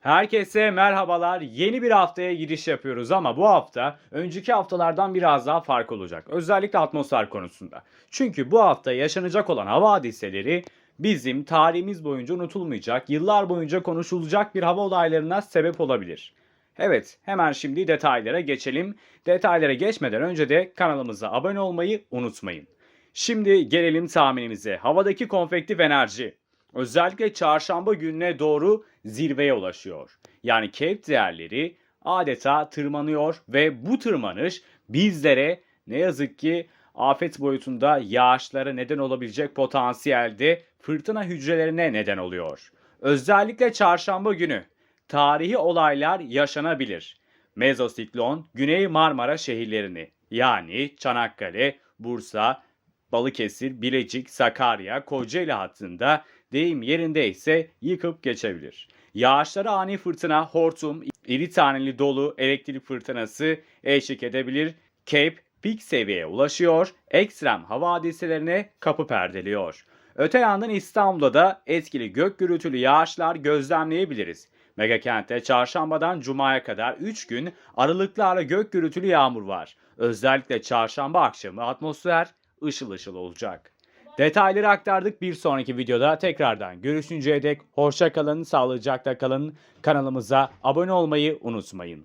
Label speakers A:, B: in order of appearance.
A: Herkese merhabalar. Yeni bir haftaya giriş yapıyoruz ama bu hafta önceki haftalardan biraz daha farklı olacak. Özellikle atmosfer konusunda. Çünkü bu hafta yaşanacak olan hava hadiseleri bizim tarihimiz boyunca unutulmayacak, yıllar boyunca konuşulacak bir hava olaylarına sebep olabilir. Evet, hemen şimdi detaylara geçelim. Detaylara geçmeden önce de kanalımıza abone olmayı unutmayın. Şimdi gelelim tahminimize. Havadaki konvektif enerji özellikle çarşamba gününe doğru zirveye ulaşıyor. Yani Cape değerleri adeta tırmanıyor ve bu tırmanış bizlere ne yazık ki afet boyutunda yağışlara neden olabilecek potansiyelde fırtına hücrelerine neden oluyor. Özellikle çarşamba günü tarihi olaylar yaşanabilir. Mezosiklon Güney Marmara şehirlerini yani Çanakkale, Bursa, Balıkesir, Bilecik, Sakarya, Kocaeli hattında deyim yerinde ise yıkıp geçebilir. Yağışlara ani fırtına, hortum, iri taneli dolu, elektrik fırtınası eşlik edebilir. Cape pik seviyeye ulaşıyor, ekstrem hava hadiselerine kapı perdeliyor. Öte yandan İstanbul'da da etkili gök gürültülü yağışlar gözlemleyebiliriz. Megakent'te çarşambadan cumaya kadar 3 gün aralıklarla gök gürültülü yağmur var. Özellikle çarşamba akşamı atmosfer ışıl ışıl olacak. Detayları aktardık. Bir sonraki videoda tekrardan görüşünceye dek hoşça kalın, sağlıcakla kalın. Kanalımıza abone olmayı unutmayın.